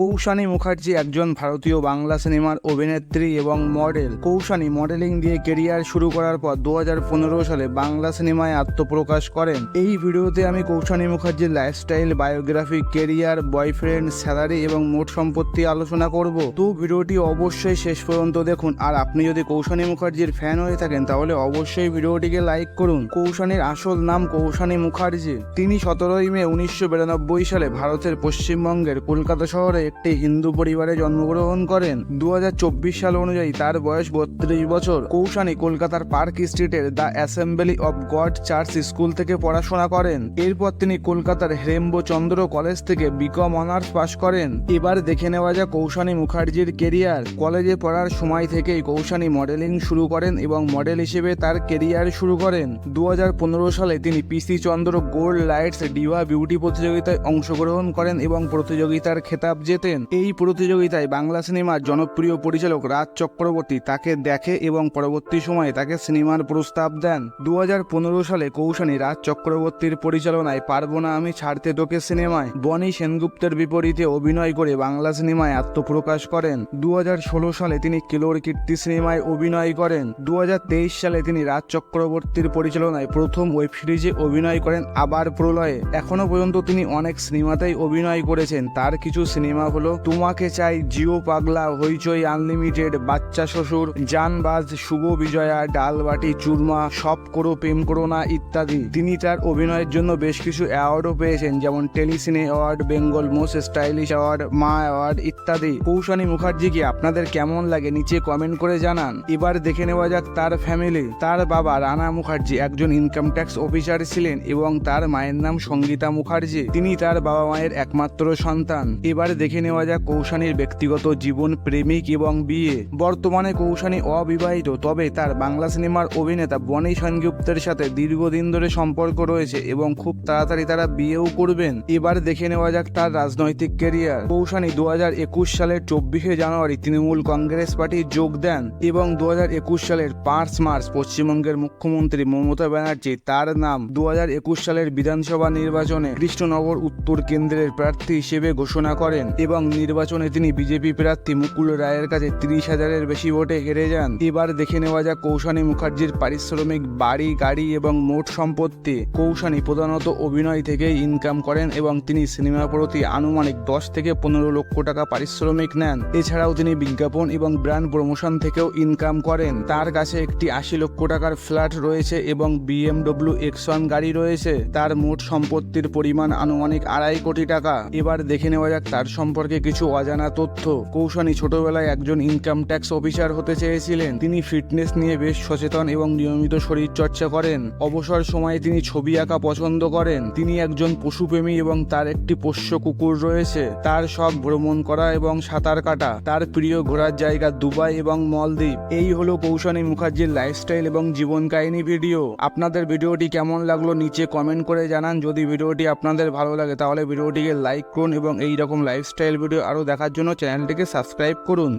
কৌশানী মুখার্জি একজন ভারতীয় বাংলা সিনেমার অভিনেত্রী এবং মডেল। কৌশানী মডেলিং দিয়ে কেরিয়ার শুরু করার পর দু হাজার পনেরো সালে বাংলা সিনেমায় আত্মপ্রকাশ করেন। এই ভিডিওতে আমি কৌশানী মুখার্জির lifestyle biography career boyfriend salary এবং মোট সম্পত্তি আলোচনা করব। তো ভিডিওটি অবশ্যই শেষ পর্যন্ত দেখুন। আর আপনি যদি কৌশানী মুখার্জির ফ্যান হয়ে থাকেন, তাহলে অবশ্যই ভিডিওটিকে লাইক করুন। কৌশানীর আসল নাম কৌশানী মুখার্জি। তিনি সতেরোই মে উনিশশো বিরানব্বই সালে ভারতের পশ্চিমবঙ্গের কলকাতা শহরে একটি হিন্দু পরিবারে জন্মগ্রহণ করেন। দু হাজার চব্বিশ সাল অনুযায়ী তার বয়স বত্রিশ বছর। কৌশানী কলকাতার পার্ক স্ট্রিটের the assembly of God church school থেকে পড়াশোনা করেন। এরপর তিনি কলকাতার হেরেম্ব চন্দ্র কলেজ থেকে বিকম অনার্স পাশ করেন। এবার দেখে নেওয়া যাক কৌশানী মুখার্জির কেরিয়ার। কলেজে পড়ার সময় থেকেই কৌশানী মডেলিং শুরু করেন এবং মডেল হিসেবে তার কেরিয়ার শুরু করেন। দু হাজার পনেরো সালে তিনি PC Chandra gold lights diva beauty প্রতিযোগিতায় অংশগ্রহণ করেন এবং প্রতিযোগিতার খেতাব জেতেন এই প্রতিযোগিতায় বাংলা সিনেমার জনপ্রিয় পরিচালক রাজ চক্রবর্তী তাকে দেখে এবং পরবর্তী সময়ে তাকে সিনেমার প্রস্তাব দেন। দু হাজার পনেরো সালে কৌশানী রাজ চক্রবর্তীর পরিচালনায় পারব না আমি ছাড়তে তোকে সিনেমায়। বনি সেনগুপ্তের বিপরীতে অভিনয় করে বাংলা সিনেমায় আত্মপ্রকাশ করেন। দু হাজার ষোলো সালে তিনি কিলোর কীর্তি সিনেমায় অভিনয় করেন। দু হাজার তেইশ সালে তিনি রাজ চক্রবর্তীর পরিচালনায় প্রথম ওয়েব সিরিজে অভিনয় করেন আবার প্রলয়ে। এখনও পর্যন্ত তিনি অনেক সিনেমাতেই অভিনয় করেছেন। তার কিছু সিনেমা হলো, তোমাকে চাই জিও পাগলা, হইচই আনলিমিটেড বাচ্চা শ্বশুর জানবাজ শুভ বিজয়া, ডালবাটি, চুরমা, সব করো, প্রেম করো না, ইত্যাদি। তিনি তার অভিনয়ের জন্য বেশ কিছু অ্যাওয়ার্ডও পেয়েছেন, যেমন Telecine award Bengal most stylish award মা অ্যাওয়ার্ড ইত্যাদি। কৌশানী মুখার্জিকে আপনাদের কেমন লাগে নিচে কমেন্ট করে জানান। এবার দেখে নেওয়া যাক তার ফ্যামিলি তার বাবা রানা মুখার্জি একজন ইনকাম ট্যাক্স অফিসার ছিলেন এবং তার মায়ের নাম সঙ্গীতা মুখার্জি। তিনি তার বাবা মায়ের একমাত্র সন্তান। এবার দেখে নেওয়া যাক কৌশানীর ব্যক্তিগত জীবন, প্রেমিক এবং বিয়ে। বর্তমানে কৌশানী অবিবাহিত, তবে তার বাংলা সিনেমার অভিনেতা বনি সেনগুপ্তের সাথে দীর্ঘদিন ধরে সম্পর্ক রয়েছে এবং খুব তাড়াতাড়ি তারা বিয়েও করবেন। এবার দেখে নেওয়া যাক তার রাজনৈতিক কেরিয়ার কৌশানী দু সালের চব্বিশে জানুয়ারি তৃণমূল কংগ্রেস পার্টি যোগ দেন এবং দু হাজার একুশ সালের পাঁচ মার্চ পশ্চিমবঙ্গের মুখ্যমন্ত্রী মমতা ব্যানার্জি তার নাম, দু হাজার একুশ সালের বিধানসভা নির্বাচনে কৃষ্ণনগর উত্তর কেন্দ্রের প্রার্থী হিসেবে ঘোষণা করেন। এবং নির্বাচনে তিনি বিজেপি প্রার্থী মুকুল রায়ের কাছে তিরিশ হাজারের বেশি ভোটে হেরে যান। এবার দেখে নেওয়া যাক কৌশানী মুখার্জির পারিশ্রমিক, বাড়ি, গাড়ি এবং মোট সম্পত্তি। কৌশানী প্রধানত অভিনয় থেকেই ইনকাম করেন এবং তিনি সিনেমা প্রতি আনুমানিক দশ থেকে পনেরো লক্ষ টাকা পারিশ্রমিক নেন। এছাড়াও তিনি বিজ্ঞাপন এবং ব্র্যান্ড প্রমোশন থেকেও ইনকাম করেন। তার কাছে একটি আশি লক্ষ টাকার ফ্ল্যাট রয়েছে এবং বিএমডব্লিউ এক্সন গাড়ি রয়েছে। তার মোট সম্পত্তির পরিমাণ আনুমানিক আড়াই কোটি টাকা। এবার দেখে নেওয়া যাক তার সম্পর্কে কিছু অজানা তথ্য। কৌশানী ছোটবেলায় একজন ইনকাম ট্যাক্স অফিসার হতে চেয়েছিলেন। তিনি ফিটনেস নিয়ে বেশ সচেতন এবং নিয়মিত শরীর চর্চা করেন। অবসর সময়ে তিনি ছবি আঁকা পছন্দ করেন। তিনি একজন পশুপ্রেমী এবং তার একটি পোষ্য কুকুর রয়েছে। তার শখ ভ্রমণ করা এবং সাঁতার কাটা। তার প্রিয় ঘোরার জায়গা দুবাই এবং মলদ্বীপ। এই হলো কৌশানী মুখার্জির লাইফস্টাইল এবং জীবন কাহিনী ভিডিও আপনাদের ভিডিওটি কেমন লাগল নিচে কমেন্ট করে জানান। যদি ভিডিওটি আপনাদের ভালো লাগে তাহলে ভিডিওটিকে লাইক করুন এবং এই রকম লাইফস্টাইল ভিডিও আরও দেখার জন্য চ্যানেলটিকে সাবস্ক্রাইব করুন।